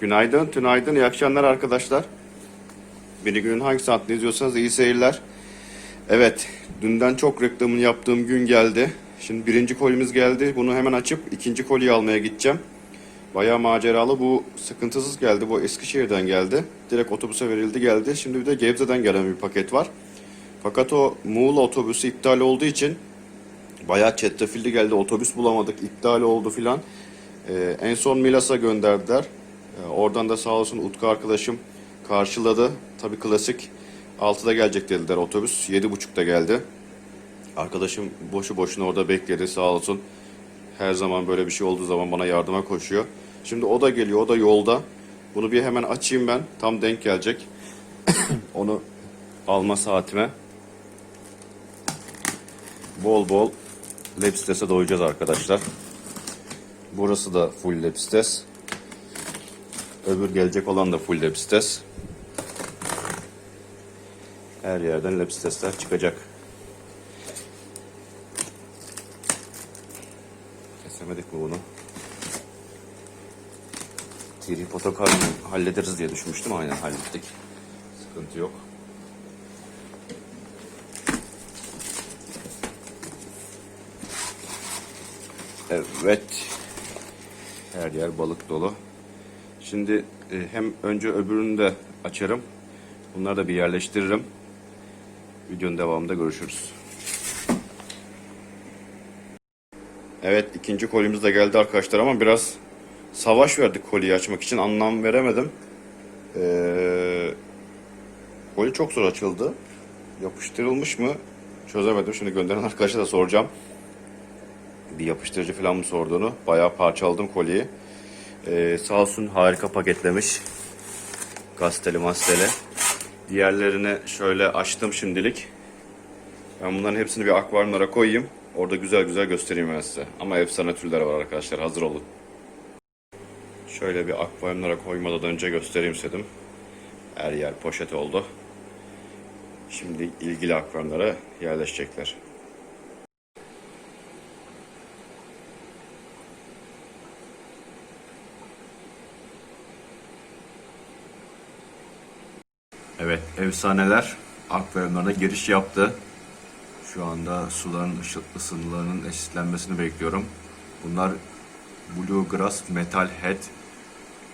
Günaydın, tünaydın, iyi akşamlar arkadaşlar. Beni günün hangi saatte izliyorsanız iyi seyirler. Evet, dünden çok reklamını yaptığım gün geldi. Şimdi birinci kolimiz geldi. Bunu hemen açıp ikinci koliyi almaya gideceğim. Bayağı maceralı. Bu sıkıntısız geldi. Bu Eskişehir'den geldi. Direkt otobüse verildi geldi. Şimdi bir de Gebze'den gelen bir paket var. Fakat o Muğla otobüsü iptal olduğu için bayağı çetrefilli geldi. Otobüs bulamadık, iptal oldu filan. Ee, en son Milas'a gönderdiler. Ee, oradan da sağ olsun Utku arkadaşım karşıladı. Tabii klasik 6'da gelecek dediler otobüs. 7.30'da geldi. Arkadaşım boşu boşuna orada bekledi sağ olsun. Her zaman böyle bir şey olduğu zaman bana yardıma koşuyor. Şimdi o da geliyor, o da yolda. Bunu bir hemen açayım ben. Tam denk gelecek. Onu alma saatime. Bol bol Lepstes'e doyacağız arkadaşlar. Burası da full Lepstes. Öbür gelecek olan da full Lepstes. Her yerden Lepstesler çıkacak. Kesemedik mi bunu? Tripota hallederiz diye düşünmüştüm. Aynen hallettik. Sıkıntı yok. Evet. Her yer balık dolu. Şimdi e, hem önce öbürünü de açarım. Bunları da bir yerleştiririm. Videonun devamında görüşürüz. Evet ikinci kolimiz de geldi arkadaşlar ama biraz savaş verdik koliyi açmak için anlam veremedim. Ee, koli çok zor açıldı. Yapıştırılmış mı çözemedim. Şimdi gönderen arkadaşa da soracağım. Bir yapıştırıcı falan mı sorduğunu. Bayağı parçaladım koliyi. Ee, sağ olsun harika paketlemiş. Gazteli masteli. Diğerlerini şöyle açtım şimdilik. Ben bunların hepsini bir akvaryumlara koyayım. Orada güzel güzel göstereyim ben size. Ama efsane türler var arkadaşlar. Hazır olun. Şöyle bir akvaryumlara koymadan önce göstereyim istedim. Her yer poşet oldu. Şimdi ilgili akvaryumlara yerleşecekler. Evet, efsaneler akvaryumlarına giriş yaptı. Şu anda suların ısınılarının eşitlenmesini bekliyorum. Bunlar Blue Grass Metal Head.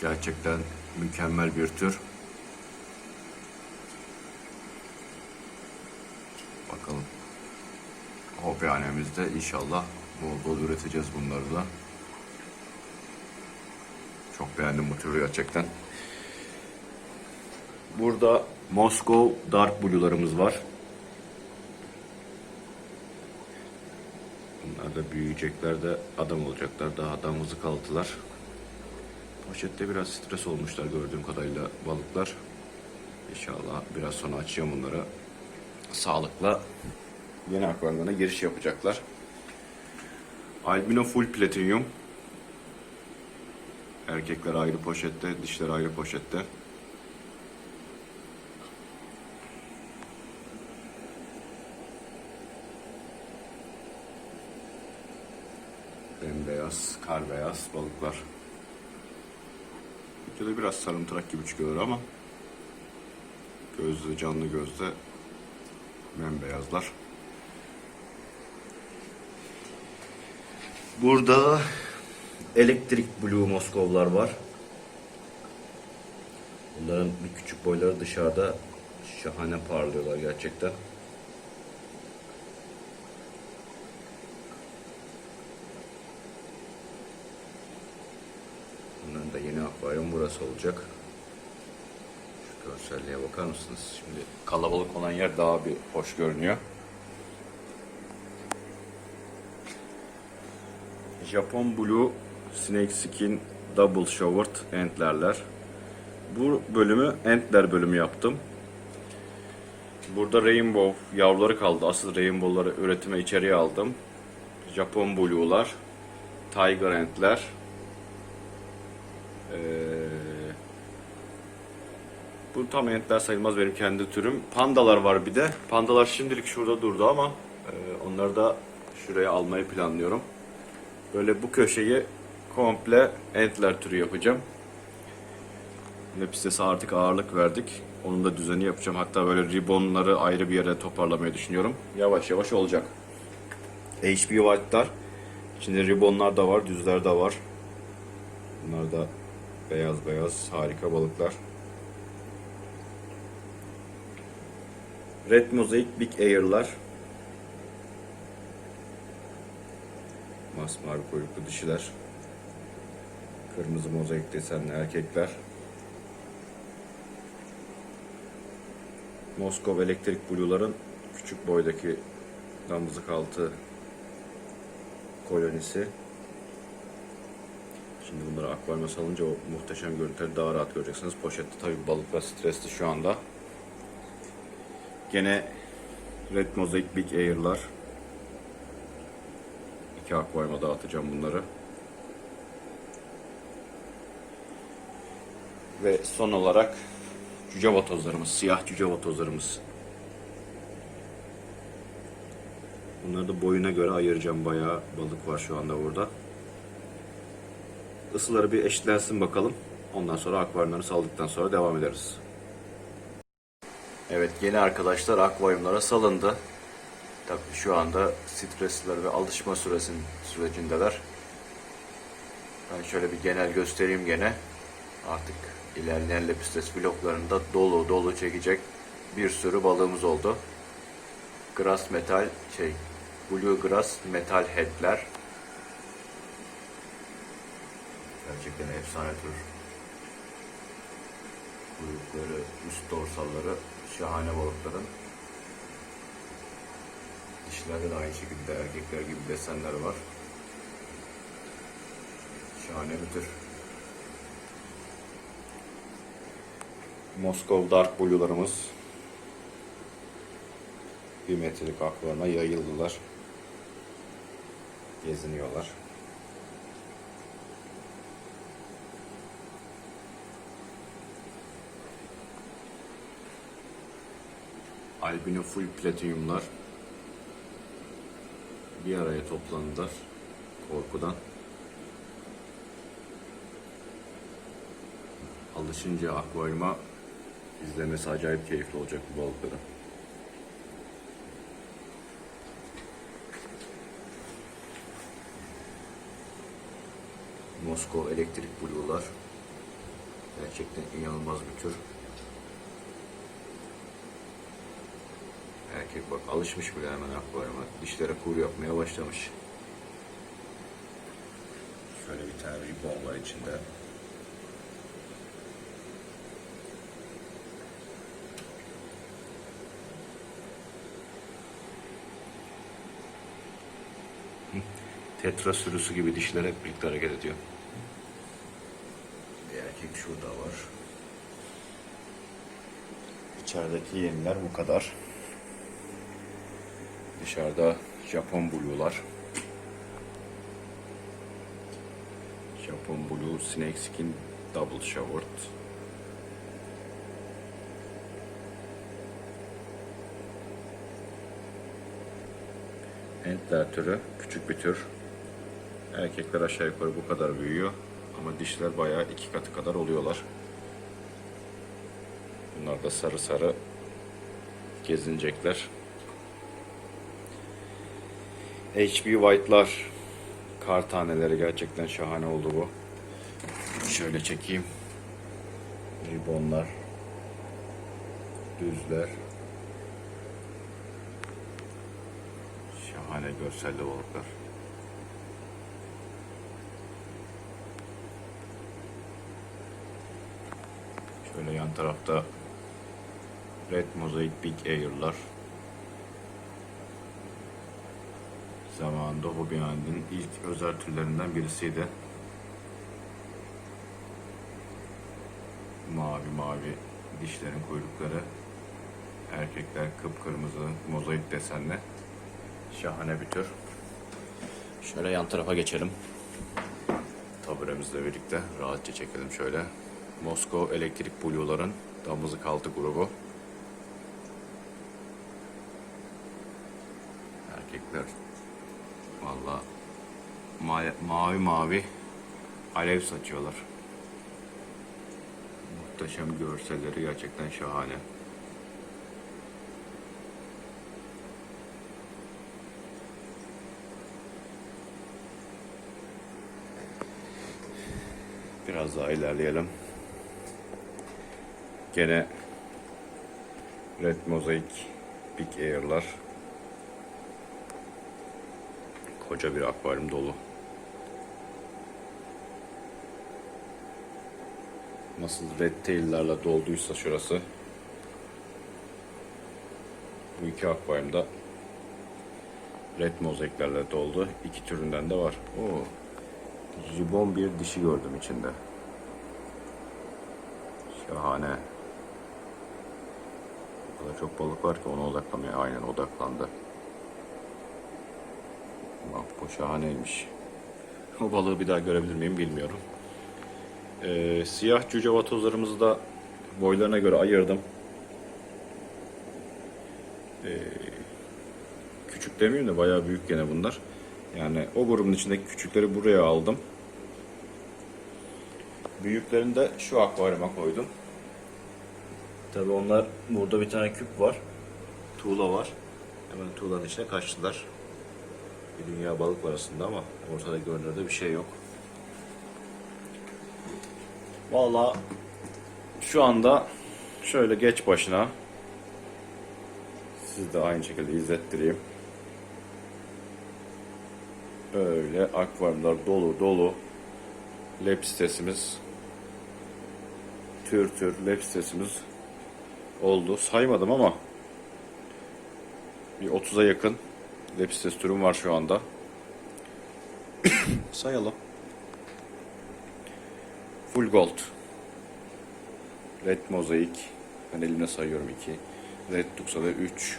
Gerçekten mükemmel bir tür. Bakalım. Hobihanemizde inşallah bol bol üreteceğiz bunları da. Çok beğendim bu türü gerçekten. Burada Moskov Dark Blue'larımız var. Bunlar da büyüyecekler de adam olacaklar. Daha damızlık altılar. Poşette biraz stres olmuşlar gördüğüm kadarıyla balıklar. İnşallah biraz sonra açacağım bunları. Sağlıkla yeni akvaryumlarına giriş yapacaklar. Albino Full Platinum. Erkekler ayrı poşette, dişler ayrı poşette. Bembeyaz, kar beyaz balıklar. Videoda biraz sarımtırak gibi çıkıyorlar ama gözlü, canlı gözde bembeyazlar. Burada elektrik blue Moskovlar var. Bunların bir küçük boyları dışarıda şahane parlıyorlar gerçekten. Bunların da yeni akvaryum burası olacak. Şu görselliğe bakar mısınız? Şimdi kalabalık olan yer daha bir hoş görünüyor. Japon Blue Snake Skin Double Showered Entlerler. Bu bölümü Entler bölümü yaptım. Burada Rainbow yavruları kaldı. Asıl Rainbow'ları üretime içeriye aldım. Japon Blue'lar, Tiger Entler, bu tam entler sayılmaz benim kendi türüm. Pandalar var bir de. Pandalar şimdilik şurada durdu ama e, onları da şuraya almayı planlıyorum. Böyle bu köşeyi komple entler türü yapacağım. Lepistes'e artık ağırlık verdik. Onun da düzeni yapacağım. Hatta böyle ribbonları ayrı bir yere toparlamayı düşünüyorum. Yavaş yavaş olacak. HB White'lar. İçinde ribbonlar da var, düzler de var. Bunlar da beyaz beyaz harika balıklar. Red Mosaic Big Air'lar. Masmavi kuyruklu dişiler. Kırmızı mozaik desenli erkekler. Moskova elektrik bluların küçük boydaki damızlık altı kolonisi. Şimdi bunları akvaryuma salınca o muhteşem görüntüleri daha rahat göreceksiniz. Poşette tabii balıklar stresli şu anda. Gene Red Mosaic Big Air'lar. İki akvaryuma dağıtacağım bunları. Ve son olarak cüce vatozlarımız, siyah cüce vatozlarımız. Bunları da boyuna göre ayıracağım. Bayağı balık var şu anda burada. Isıları bir eşitlensin bakalım. Ondan sonra akvaryumları saldıktan sonra devam ederiz. Evet yeni arkadaşlar akvaryumlara salındı. Tabii şu anda stresler ve alışma süresin, sürecindeler. Ben şöyle bir genel göstereyim gene. Artık ilerleyen Lepistes vloglarında dolu dolu çekecek bir sürü balığımız oldu. Grass metal şey Blue Grass metal headler. Gerçekten efsane tür. Kuyrukları, üst dorsalları şahane balıkların. Dişlerde de aynı şekilde erkekler gibi desenler var. Şahane bir tür. Moskov Dark Blue'larımız bir metrelik akvaryuma yayıldılar. Geziniyorlar. Albino full platinyumlar bir araya toplandılar korkudan. Alışınca akvaryuma izlemesi acayip keyifli olacak bu balıkları. Moskov elektrik blue'lar gerçekten inanılmaz bir tür. Erkek bak alışmış bile hemen akvaryuma. Dişlere kur yapmaya başlamış. Şöyle bir tane ribbon var içinde. Tetra sürüsü gibi dişler hep birlikte hareket ediyor. Bir erkek şurada var. İçerideki yeniler bu kadar. Dışarıda Japon Blue'lar. Japon Blue Snake Skin Double Showered. Entler türü küçük bir tür. Erkekler aşağı yukarı bu kadar büyüyor. Ama dişler bayağı iki katı kadar oluyorlar. Bunlar da sarı sarı gezinecekler. HB White'lar kar taneleri gerçekten şahane oldu bu. Şöyle çekeyim. Ribbonlar. Düzler. Şahane görselli balıklar. Şöyle yan tarafta Red Mosaic Big Air'lar. Zamanında Hobihand'in ilk özel türlerinden birisiydi. Mavi mavi dişlerin kuyrukları. Erkekler kıpkırmızı mozaik desenli. Şahane bir tür. Şöyle yan tarafa geçelim. Taburemizle birlikte rahatça çekelim şöyle. Moskova Elektrik Blue'ların damızlık altı grubu. Erkekler valla mavi mavi alev saçıyorlar. Muhteşem görselleri gerçekten şahane. Biraz daha ilerleyelim. Gene Red Mosaic Big Air'lar. Koca bir akvaryum dolu. Nasıl red tail'lerle dolduysa şurası. Bu iki akvaryumda red mozaiklerle doldu. İki türünden de var. Oo. Jibon bir dişi gördüm içinde. Şahane. O çok balık var ki ona odaklamaya aynen odaklandı. Bak bu şahaneymiş. O balığı bir daha görebilir miyim bilmiyorum. Ee, siyah cüce vatozlarımızı da boylarına göre ayırdım. Ee, küçük demeyeyim de bayağı büyük gene bunlar. Yani o grubun içindeki küçükleri buraya aldım. Büyüklerini de şu akvaryuma koydum. Tabii onlar burada bir tane küp var. Tuğla var. Hemen tuğlanın içine kaçtılar. Bir dünya balık var aslında ama ortada görünürde bir şey yok. Valla şu anda şöyle geç başına siz de aynı şekilde izlettireyim. Böyle akvaryumlar dolu dolu lab sitesimiz tür tür lab sitesimiz oldu. Saymadım ama bir 30'a yakın lab sitesi türüm var şu anda. Sayalım. Full Gold. Red Mosaic. Ben elimle sayıyorum 2. Red Tuxedo 3.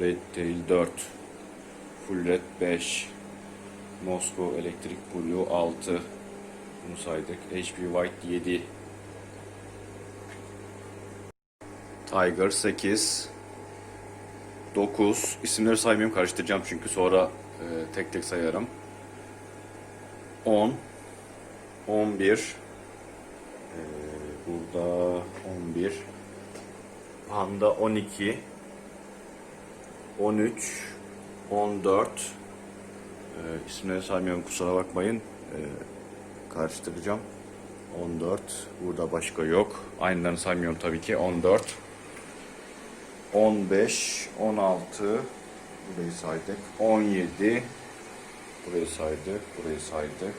Red Tail 4. Full Red 5. Moscow Electric Blue 6. Bunu saydık. HP White 7. Tiger 8. 9. İsimleri saymayayım karıştıracağım çünkü sonra e, tek tek sayarım. 10. 11. Ee, burada 11. Panda 12. 13. 14. Ee, isimleri saymıyorum kusura bakmayın. Ee, karıştıracağım. 14. Burada başka yok. Aynılarını saymıyorum tabii ki. 14. 15. 16. Burayı saydık. 17. Burayı saydık. Burayı saydık.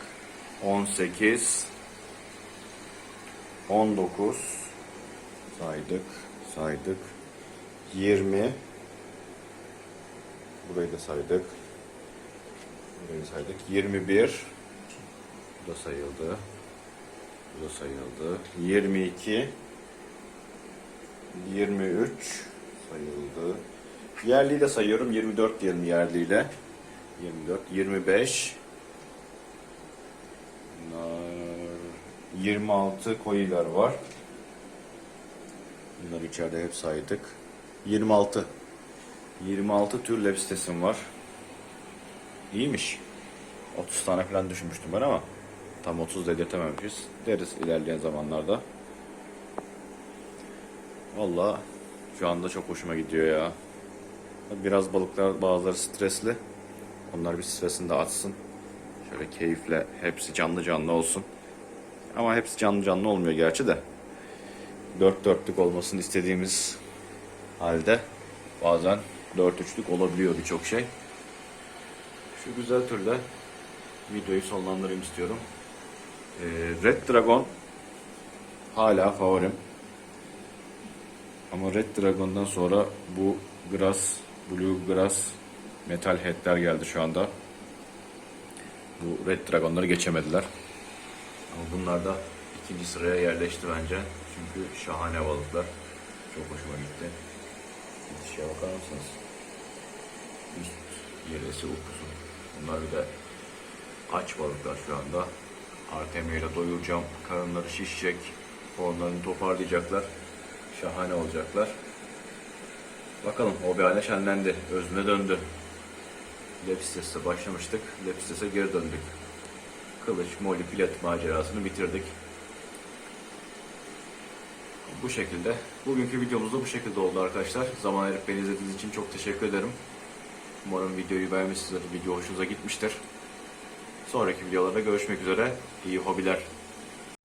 18. 19 saydık, saydık. 20 Burayı da saydık. Burayı saydık. 21 Bu da sayıldı. Bu da sayıldı. 22 23 sayıldı. Yerliyi de sayıyorum. 24 diyelim yerliyle. 24, 25 26 koyiler var. Bunları içeride hep saydık. 26. 26 tür lab sitesim var. İyiymiş. 30 tane falan düşünmüştüm ben ama tam 30 dedirtememişiz. Deriz ilerleyen zamanlarda. Valla şu anda çok hoşuma gidiyor ya. Biraz balıklar bazıları stresli. Onlar bir stresini de atsın. Şöyle keyifle hepsi canlı canlı olsun. Ama hepsi canlı canlı olmuyor gerçi de. Dört dörtlük olmasını istediğimiz halde bazen dört üçlük olabiliyor birçok şey. Şu güzel türde videoyu sonlandırayım istiyorum. Ee, Red Dragon hala favorim. Ama Red Dragon'dan sonra bu Grass, Blue Grass Metal Head'ler geldi şu anda. Bu Red Dragon'ları geçemediler. Bunlar da ikinci sıraya yerleşti bence. Çünkü şahane balıklar. Çok hoşuma gitti. Bitişe bakar mısınız? Üst yeresi ukusu. Bunlar bir de aç balıklar şu anda. Artemia doyuracağım. Karınları şişecek. Formlarını toparlayacaklar. Şahane olacaklar. Bakalım o bir hale şenlendi. Özüne döndü. Lepstes'e başlamıştık. Lepstes'e geri döndük. Kılıç, moli, pilat macerasını bitirdik. bu şekilde. Bugünkü videomuz da bu şekilde oldu arkadaşlar. Zaman ayırıp beni izlediğiniz için çok teşekkür ederim. Umarım videoyu beğenmişsinizdir. Video hoşunuza gitmiştir. Sonraki videolarda görüşmek üzere. İyi hobiler.